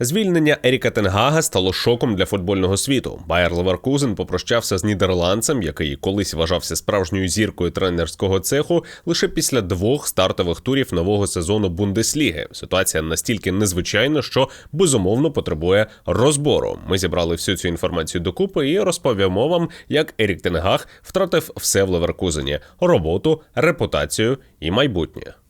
Звільнення Еріка Тенгага стало шоком для футбольного світу. Байер Леверкузен попрощався з нідерландцем, який колись вважався справжньою зіркою тренерського цеху, лише після двох стартових турів нового сезону Бундесліги. Ситуація настільки незвичайна, що безумовно потребує розбору. Ми зібрали всю цю інформацію докупи і розповімо вам, як Ерік Тенгаг втратив все в Леверкузені: роботу, репутацію і майбутнє.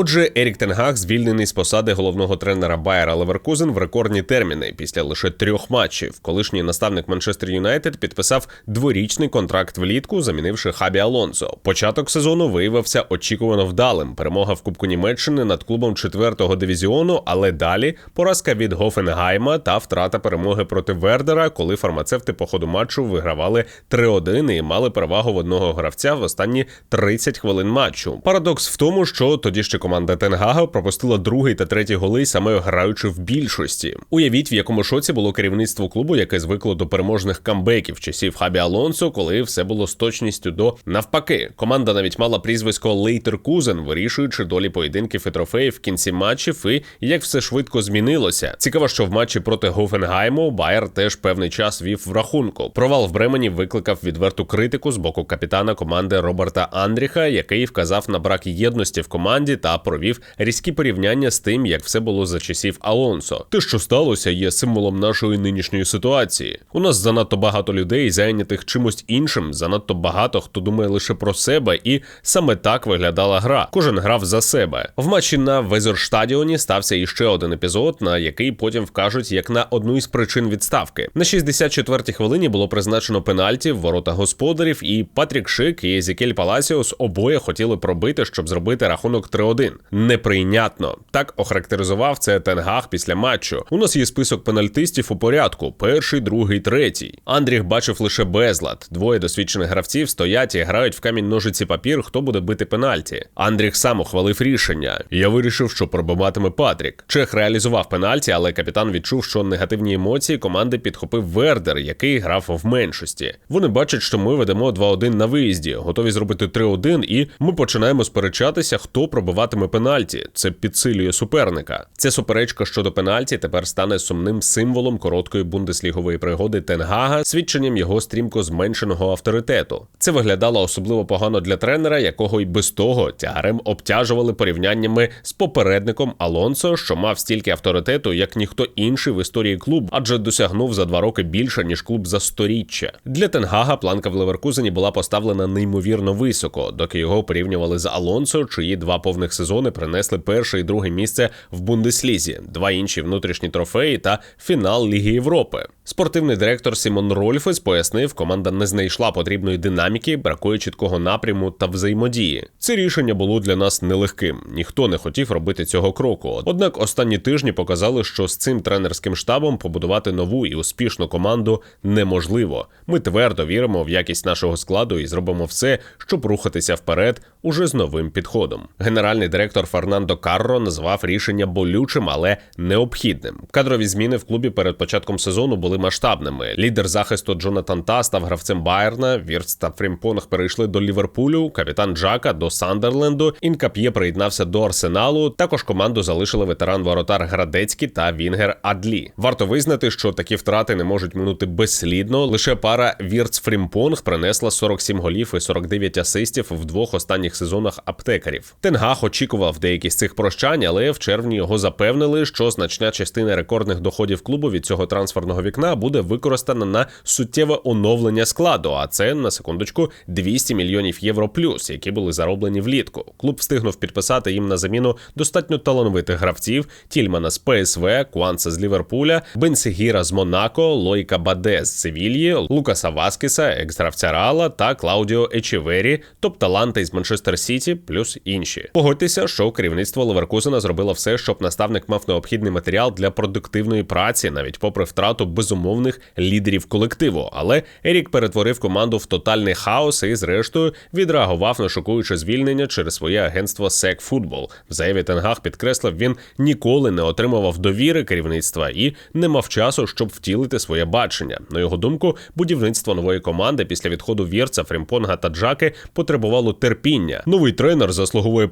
Отже, Ерік Тенгаг звільнений з посади головного тренера Байера Леверкузен в рекордні терміни після лише трьох матчів. Колишній наставник Манчестер Юнайтед підписав дворічний контракт влітку, замінивши Хабі Алонсо. Початок сезону виявився очікувано вдалим. Перемога в Кубку Німеччини над клубом четвертого дивізіону, але далі поразка від Гофенгайма та втрата перемоги проти Вердера, коли фармацевти по ходу матчу вигравали 3-1 і мали перевагу в одного гравця в останні 30 хвилин матчу. Парадокс в тому, що тоді ще команда Тенгага пропустила другий та третій голи, саме граючи в більшості. Уявіть, в якому шоці було керівництво клубу, яке звикло до переможних камбеків часів Хабі Алонсо, коли все було з точністю до навпаки. Команда навіть мала прізвисько Лейтер Кузен, вирішуючи долі поєдинків і трофеїв в кінці матчів, і як все швидко змінилося. Цікаво, що в матчі проти Гофенгайму Байер теж певний час вів в рахунку. Провал в Бремені викликав відверту критику з боку капітана команди Роберта Андріха, який вказав на брак єдності в команді та провів різкі порівняння з тим, як все було за часів Алонсо. Те, що сталося, є символом нашої нинішньої ситуації. У нас занадто багато людей, зайнятих чимось іншим, занадто багато хто думає лише про себе, і саме так виглядала гра. Кожен грав за себе. В матчі на Везерштадіоні стався іще один епізод, на який потім вкажуть як на одну із причин відставки. На 64-й хвилині було призначено пенальті в ворота господарів, і Патрік Шик і Езікель Паласіос обоє хотіли пробити, щоб зробити рахунок 3-1 неприйнятно. Так охарактеризував це Тенгах після матчу. У нас є список пенальтистів у порядку: перший, другий, третій. Андріх бачив лише безлад. Двоє досвідчених гравців стоять і грають в камінь ножиці папір, хто буде бити пенальті. Андріх сам ухвалив рішення. Я вирішив, що пробиватиме Патрік. Чех реалізував пенальті, але капітан відчув, що негативні емоції команди підхопив Вердер, який грав в меншості. Вони бачать, що ми ведемо 2-1 на виїзді, готові зробити 3-1, і ми починаємо сперечатися, хто пробиватиме пенальті. Це підсилює суперника. Ця суперечка щодо пенальті тепер стане сумним символом короткої бундеслігової пригоди Тенгага, свідченням його стрімко зменшеного авторитету. Це виглядало особливо погано для тренера, якого й без того тягарем обтяжували порівняннями з попередником Алонсо, що мав стільки авторитету, як ніхто інший в історії клубу, адже досягнув за два роки більше ніж клуб за сторіччя. Для Тенгага планка в Леверкузені була поставлена неймовірно високо, доки його порівнювали з Алонсо, чиї два повних сезони принесли перше і друге місце в Бундеслізі, два інші внутрішні трофеї та фінал Ліги Європи. Спортивний директор Сімон Рольфес пояснив, команда не знайшла потрібної динаміки, бракує чіткого напряму та взаємодії. Це рішення було для нас нелегким. Ніхто не хотів робити цього кроку. Однак останні тижні показали, що з цим тренерським штабом побудувати нову і успішну команду неможливо. Ми твердо віримо в якість нашого складу і зробимо все, щоб рухатися вперед уже з новим підходом. Генеральний директор Фернандо Карро назвав рішення болючим, але необхідним. Кадрові зміни в клубі перед початком сезону були масштабними. Лідер захисту Джонатан Та став гравцем Байерна. Вірц та Фрімпонг перейшли до Ліверпулю. Капітан Джака до Сандерленду. Інкап'є приєднався до Арсеналу. Також команду залишили ветеран воротар Градецький та Вінгер Адлі. Варто визнати, що такі втрати не можуть минути безслідно. Лише пара Вірц Фрімпонг принесла 47 голів і 49 асистів в двох останніх сезонах аптекарів. Тенгах очікував деякі з цих прощань, але в червні його запевнили, що значна частина рекордних доходів клубу від цього трансферного вікна буде використана на суттєве оновлення складу. А це на секундочку 200 мільйонів євро плюс, які були зароблені влітку. Клуб встигнув підписати їм на заміну достатньо талановитих гравців: Тільмана з ПСВ, Куанса з Ліверпуля, Бенсігіра з Монако, Лойка Баде з Севільї, Лукаса Васкіса, екс-гравця Реала та Клаудіо Ечевері, топ таланти із Манчестер Сіті, плюс інші. Погодьтесь погодитися, що керівництво Леверкузена зробило все, щоб наставник мав необхідний матеріал для продуктивної праці, навіть попри втрату безумовних лідерів колективу. Але Ерік перетворив команду в тотальний хаос і, зрештою, відреагував на шокуюче звільнення через своє агентство Сек Футбол. В заяві Тенгах підкреслив, він ніколи не отримував довіри керівництва і не мав часу, щоб втілити своє бачення. На його думку, будівництво нової команди після відходу Вірца, Фрімпонга та Джаки потребувало терпіння. Новий тренер заслуговує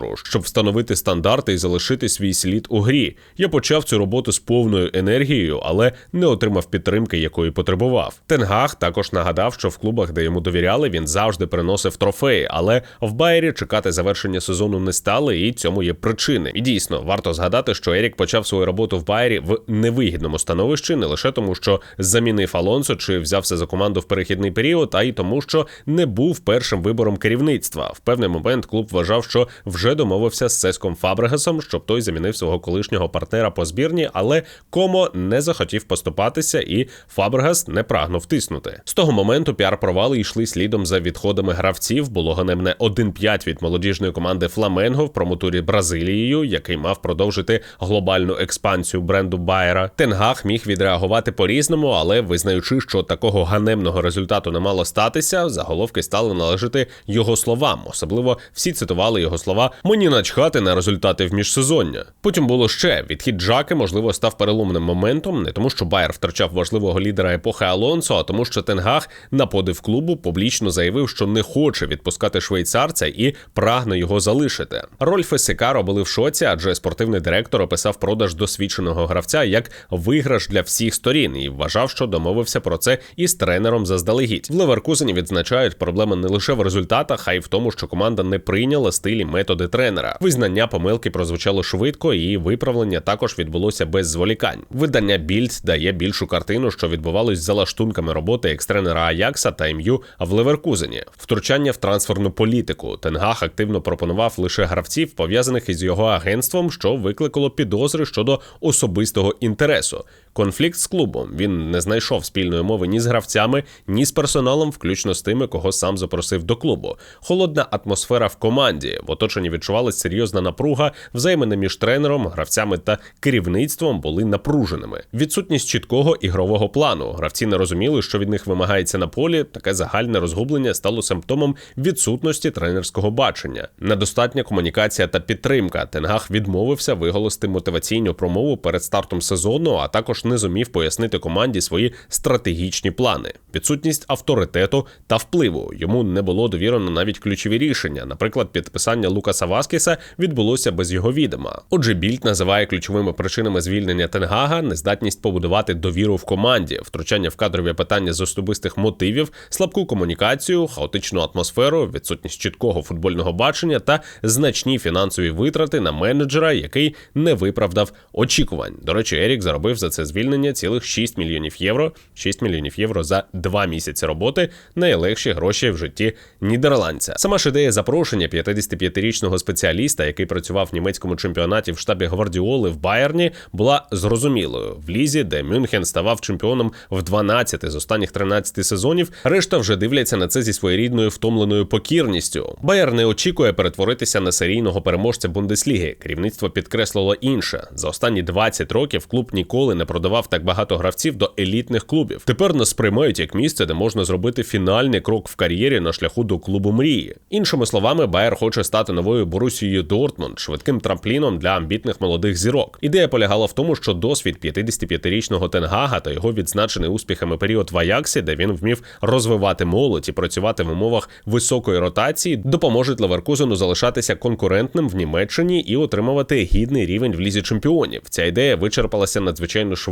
простору, щоб встановити стандарти і залишити свій слід у грі. Я почав цю роботу з повною енергією, але не отримав підтримки, якої потребував. Тенгах також нагадав, що в клубах, де йому довіряли, він завжди приносив трофеї, але в Байері чекати завершення сезону не стали, і цьому є причини. І дійсно варто згадати, що Ерік почав свою роботу в Байері в невигідному становищі, не лише тому, що замінив Алонсо чи взявся за команду в перехідний період, а й тому, що не був першим вибором керівництва. В певний момент клуб вважав, що вже домовився з Сеском Фабрегасом, щоб той замінив свого колишнього партнера по збірні, але Комо не захотів поступатися, і Фабрегас не прагнув тиснути. З того моменту піар-провали йшли слідом за відходами гравців. Було ганебне 1-5 від молодіжної команди Фламенго в промотурі Бразилією, який мав продовжити глобальну експансію бренду Байера. Тенгах міг відреагувати по-різному, але визнаючи, що такого ганебного результату не мало статися, заголовки стали належати його словам. Особливо всі цитували його слова Мені начхати на результати в міжсезоння. Потім було ще відхід Джаки, можливо, став переломним моментом, не тому, що Байер втрачав важливого лідера епохи Алонсо, а тому, що Тенгах на подив клубу публічно заявив, що не хоче відпускати швейцарця і прагне його залишити. Рольф і Секаро були в шоці, адже спортивний директор описав продаж досвідченого гравця як виграш для всіх сторін і вважав, що домовився про це із тренером заздалегідь. В Леверкузені відзначають проблеми не лише в результатах, а й в тому, що команда не прийняла стилі методи тренера. Визнання помилки прозвучало швидко, і виправлення також відбулося без зволікань. Видання Більд дає більшу картину, що відбувалось за лаштунками роботи екс-тренера Аякса та ім'ю в Леверкузені. Втручання в трансферну політику. Тенгах активно пропонував лише гравців, пов'язаних із його агентством, що викликало підозри щодо особистого інтересу. Конфлікт з клубом він не знайшов спільної мови ні з гравцями, ні з персоналом, включно з тими, кого сам запросив до клубу. Холодна атмосфера в команді. В оточенні відчувалась серйозна напруга. Взаємини між тренером, гравцями та керівництвом були напруженими. Відсутність чіткого ігрового плану. Гравці не розуміли, що від них вимагається на полі. Таке загальне розгублення стало симптомом відсутності тренерського бачення. Недостатня комунікація та підтримка. Тенгах відмовився виголосити мотиваційну промову перед стартом сезону, а також не зумів пояснити команді свої стратегічні плани. Відсутність авторитету та впливу йому не було довірено навіть ключові рішення. Наприклад, підписання Лукаса Васкіса відбулося без його відома. Отже, Більд називає ключовими причинами звільнення Тенгага нездатність побудувати довіру в команді, втручання в кадрові питання з особистих мотивів, слабку комунікацію, хаотичну атмосферу, відсутність чіткого футбольного бачення та значні фінансові витрати на менеджера, який не виправдав очікувань. До речі, Ерік заробив за це звільнення цілих 6 мільйонів євро. 6 мільйонів євро за два місяці роботи найлегші гроші в житті нідерландця. Сама ж ідея запрошення 55-річного спеціаліста, який працював в німецькому чемпіонаті в штабі Гвардіоли в Байерні, була зрозумілою. В лізі, де Мюнхен ставав чемпіоном в 12 з останніх 13 сезонів, решта вже дивляться на це зі своєрідною втомленою покірністю. Байер не очікує перетворитися на серійного переможця Бундесліги. Керівництво підкреслило інше. За останні 20 років клуб ніколи не продавав так багато гравців до елітних клубів. Тепер нас сприймають як місце, де можна зробити фінальний крок в кар'єрі на шляху до клубу мрії. Іншими словами, Байер хоче стати новою Борусією Дортмунд, швидким трампліном для амбітних молодих зірок. Ідея полягала в тому, що досвід 55-річного Тенгага та його відзначений успіхами період в Аяксі, де він вмів розвивати молодь і працювати в умовах високої ротації, допоможуть Леверкузену залишатися конкурентним в Німеччині і отримувати гідний рівень в лізі чемпіонів. Ця ідея вичерпалася надзвичайно швидко.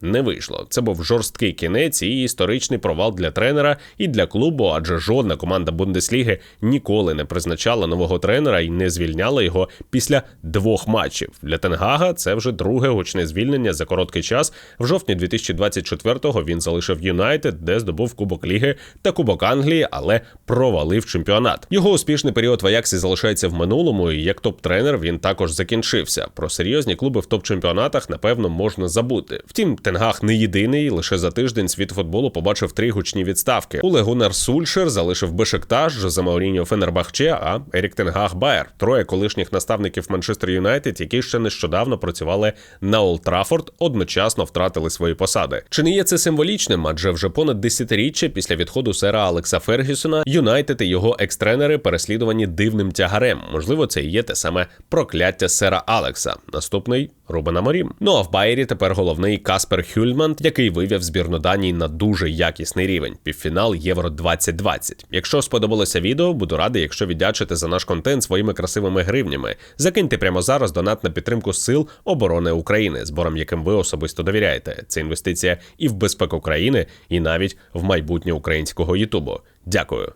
Не вийшло. Це був жорсткий кінець і історичний провал для тренера і для клубу, адже жодна команда Бундесліги ніколи не призначала нового тренера і не звільняла його після двох матчів. Для Тенгага це вже друге гучне звільнення за короткий час. В жовтні 2024-го він залишив Юнайтед, де здобув Кубок Ліги та Кубок Англії, але провалив чемпіонат. Його успішний період в Аяксі залишається в минулому, і як топ-тренер він також закінчився. Про серйозні клуби в топ-чемпіонатах напевно можна забути. Втім, Тенгах не єдиний. Лише за тиждень світ футболу побачив три гучні відставки. Уле Гунар Сульшер залишив Бешикташ, Жозе Мауріньо Фенербахче, а Ерік Тенгах Байер. Троє колишніх наставників Манчестер Юнайтед, які ще нещодавно працювали на Олд Траффорд, одночасно втратили свої посади. Чи не є це символічним? Адже вже понад десятиріччя після відходу сера Алекса Фергюсона Юнайтед і його екстренери переслідувані дивним тягарем. Можливо, це і є те саме прокляття сера Алекса. Наступний Рубен Аморім. Ну а в Байері тепер головний Каспер Хюльман, який вивів збірну Данії на дуже якісний рівень. Півфінал Євро 2020. Якщо сподобалося відео, буду радий, якщо віддячите за наш контент своїми красивими гривнями. Закиньте прямо зараз донат на підтримку сил оборони України, збором яким ви особисто довіряєте. Це інвестиція і в безпеку країни, і навіть в майбутнє українського Ютубу. Дякую.